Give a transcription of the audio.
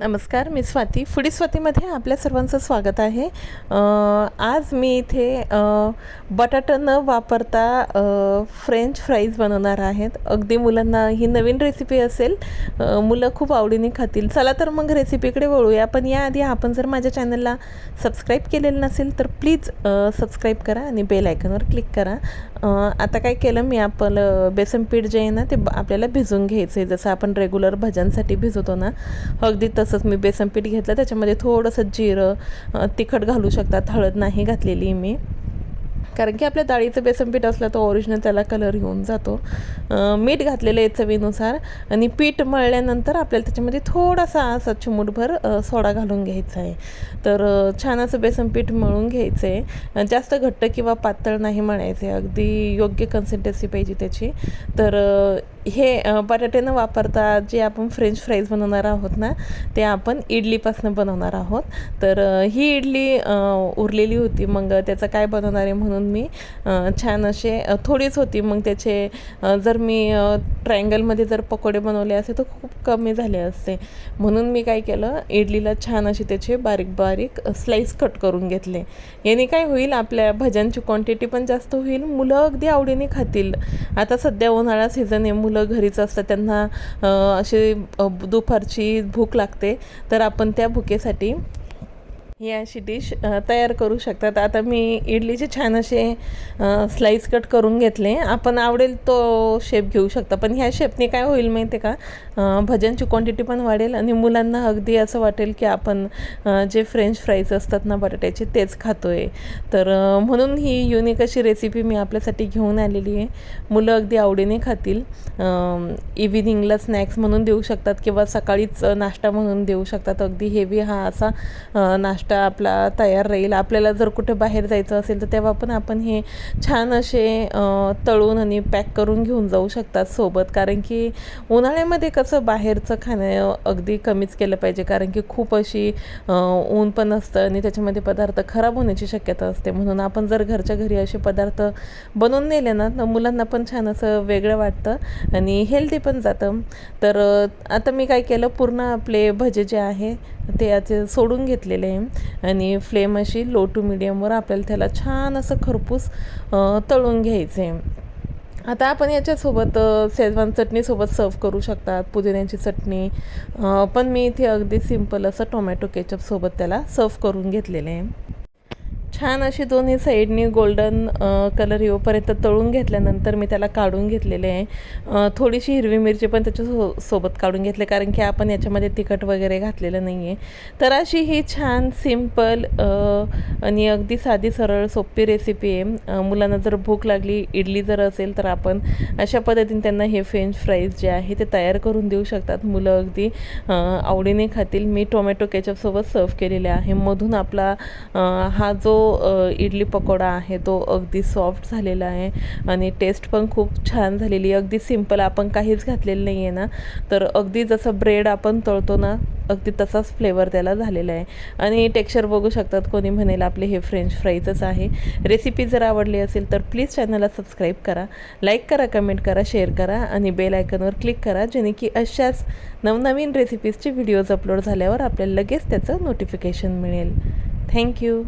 नमस्कार मी स्वाती. फुडी स्वातीमध्ये आपल्या सर्वांचं स्वागत आहे. आज मी इथे बटाटा न वापरता फ्रेंच फ्राईज बनवणार आहेत. अगदी मुलांना ही नवीन रेसिपी असेल. मुलं खूप आवडीने खातील. चला तर मग रेसिपीकडे वळूया. पण याआधी आपण जर माझ्या चॅनलला सबस्क्राईब केलेलं नसेल तर प्लीज सबस्क्राईब करा आणि बेल आयकनवर क्लिक करा. आता काय केलं मी आपलं बेसन पीठ जे आहे ना ते ब- आपल्याला भिजून घ्यायचं आहे जसं आपण रेग्युलर भज्यांसाठी भिजवतो ना अगदी तसंच मी बेसन पीठ घेतलं त्याच्यामध्ये थोडंसं जिरं तिखट घालू शकतात हळद नाही घातलेली मी. कारण की आपल्या डाळीचं बेसन पीठ असलं तर ओरिजिनल त्याला कलर येऊन जातो. मीठ घातलेलं आहे चवीनुसार आणि पीठ मळल्यानंतर आपल्याला त्याच्यामध्ये थोडासा असा चिमूटभर सोडा घालून घ्यायचा आहे. तर छान असं बेसन पीठ मळून घ्यायचं आहे. जास्त घट्ट किंवा पातळ नाही मळायचं आहे. अगदी योग्य कन्सिस्टन्सी पाहिजे त्याची. तर हे बटाटे न वापरता जे आपण फ्रेंच फ्राईज बनवणार आहोत ना ते आपण इडलीपासून बनवणार आहोत. तर ही इडली उरलेली होती. मग त्याचं काय बनवणार आहे म्हणून मी छान असे थोडीच होती. मग त्याचे जर मी ट्रायंगलमध्ये जर पकोडे बनवले असते तर खूप कमी झाले असते. म्हणून मी काय केलं इडलीला छान असे त्याचे बारीक बारीक स्लाईस कट करून घेतले. याने काय होईल आपल्या भज्यांची क्वांटिटी पण जास्त होईल. मुलं अगदी आवडीने खातील. आता सध्या उन्हाळा सीझन आहे मुलं घरीच असतात त्यांना अशी दुपारची भूक लागते तर आपण त्या भुकेसाठी ही अशी डिश तयार करू शकतात. आता मी इडलीचे छान असे स्लाईस कट करून घेतले. आपण आवडेल तो शेप घेऊ शकता. पण ह्या शेपने काय होईल माहिती आहे का भजनची क्वांटिटी पण वाढेल आणि मुलांना अगदी असं वाटेल की आपण जे फ्रेंच फ्राईज असतात ना बटाट्याचे तेच खातो आहे तर म्हणून ही युनिक अशी रेसिपी मी आपल्यासाठी घेऊन आलेली आहे. मुलं अगदी आवडीने खातील. इव्हिनिंगला स्नॅक्स म्हणून देऊ शकतात किंवा सकाळीच नाश्ता म्हणून देऊ शकतात. अगदी हेवी हा असा नाश्ता नाश्ता आपला तयार राहील. आपल्याला जर कुठे बाहेर जायचं असेल तर तेव्हा पण आपण हे छान असे तळून आणि पॅक करून घेऊन जाऊ शकतात सोबत. कारण की उन्हाळ्यामध्ये कसं बाहेरचं खाणं अगदी कमीच केलं पाहिजे. कारण की खूप अशी ऊन पण असतं आणि त्याच्यामध्ये पदार्थ खराब होण्याची शक्यता असते. म्हणून आपण जर घरच्या घरी असे पदार्थ बनवून नेले ना तर मुलांना पण छान असं वेगळं वाटतं आणि हेल्दी पण जातं. तर आता मी काय केलं पूर्ण आपले भजे जे आहे ते याचे सोडून घेतलेले आहे. आणि फ्लेम अशी लो टू मिडियमवर आपल्याला त्याला छान असं खरपूस तळून घ्यायचं. आहे आता आपण याच्यासोबत शेजवान चटणीसोबत सर्व करू शकतात पुदिन्याची चटणी. पण मी इथे अगदी सिंपल असं टोमॅटो केचपसोबत त्याला सर्व करून घेतलेले आहे. छान अशी दोन्ही साईडनी गोल्डन कलर येऊपर्यंत तळून घेतल्यानंतर मी त्याला काढून घेतलेले आहे. थोडीशी हिरवी मिरची पण त्याच्या सो सोबत काढून घेतले कारण की आपण याच्यामध्ये तिखट वगैरे घातलेलं नाही आहे तर अशी ही छान सिंपल आणि अगदी साधी सरळ सोपी रेसिपी आहे. मुलांना जर भूक लागली इडली जर असेल तर आपण अशा पद्धतीने त्यांना हे फ्रेंच फ्राईज जे आहे ते तयार करून देऊ शकतात. मुलं अगदी आवडीने खातील. मी टोमॅटो केचपसोबत सर्व केलेले आहे. मधून आपला हा जो इडली पकोडा आहे तो अगदी सॉफ्ट झालेला आहे आणि टेस्ट पण खूप छान झालेली आहे. अगदी सिंपल आपण काहीच घातलेलं नाही आहे ना. तर अगदी जसं ब्रेड आपण तळतो ना अगदी तसाच फ्लेवर त्याला झालेला आहे. आणि टेक्स्चर बघू शकतात कोणी म्हणेल आपले हे फ्रेंच फ्राईजच आहे. रेसिपी जर आवडली असेल तर प्लीज चॅनलला सबस्क्राईब करा. लाईक करा कमेंट करा शेअर करा आणि बेल आयकनवर क्लिक करा जेणे की अशाच नवनवीन रेसिपीजचे व्हिडिओज अपलोड झाल्यावर आपल्याला लगेच त्याचं नोटिफिकेशन मिळेल. थँक्यू